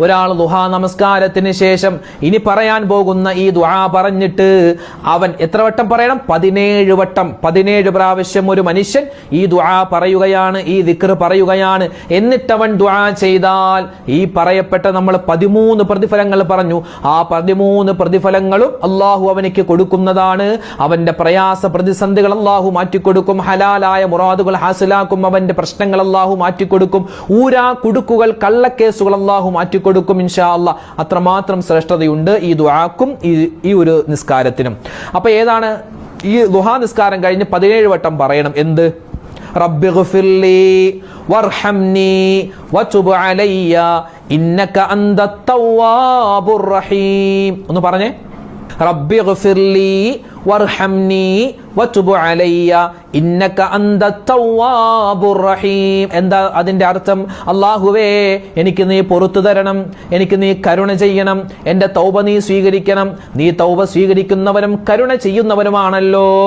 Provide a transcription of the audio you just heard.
ഒരാൾ ദുഹാ നമസ്കാരത്തിന് ശേഷം ഇനി പറയാൻ പോകുന്ന ഈ ദുആ പറഞ്ഞിട്ട് അവൻ എത്ര വട്ടം പറയണം? പതിനേഴ് വട്ടം. പതിനേഴ് പ്രാവശ്യം ഒരു മനുഷ്യൻ ഈ ദുആ പറയുകയാണ് ഈ ദിക്ർ പറയുകയാണ്. എന്നിട്ടവൻ ദുആ ചെയ്താൽ ഈ പറയപ്പെട്ട നമ്മൾ പതിമൂന്ന് പ്രതിഫലങ്ങൾ പറഞ്ഞു. ആ പതിമൂന്ന് പ്രതിഫലങ്ങളും അള്ളാഹു അവനിക്ക് കൊടുക്കുന്നതാണ്. അവന്റെ പ്രയാസ പ്രതിസന്ധികൾ അള്ളാഹു മാറ്റിക്കൊടുക്കും. ഹലാലായ മുറാദുകൾ ഹാസിലാക്കും. അവന്റെ പ്രശ്നങ്ങൾ അള്ളാഹു മാറ്റിക്കൊടുക്കും. ഊരാ കുടുക്കുകൾ കള്ളക്കേസുകൾ അള്ളാഹു മാറ്റിക്കൊടുക്കും. ഇൻഷാ അല്ല അത്രമാത്രം ശ്രേഷ്ഠതയുണ്ട് ഈ ദുആക്കും ഈ ഈ ഒരു നിസ്കാരത്തിനും. അപ്പൊ ഏതാണ്? ഈ ദുഹാ നിസ്കാരം കഴിഞ്ഞ് പതിനേഴ് വട്ടം പറയണം. എന്ത്? വതുബ് ഇന്നക റഹീം. ഒന്ന് പറഞ്ഞേ. റബ്ബി വർഹംനി ഇന്നക അന്ത റഹീം. എന്താ അതിന്റെ അർത്ഥം? അള്ളാഹുവേ എനിക്ക് നീ പൊറത്തു തരണം എനിക്ക് നീ കരുണ ചെയ്യണം എന്റെ തൗബ നീ സ്വീകരിക്കണം. നീ തൗബ സ്വീകരിക്കുന്നവനും കരുണ ചെയ്യുന്നവനുമാണല്ലോ.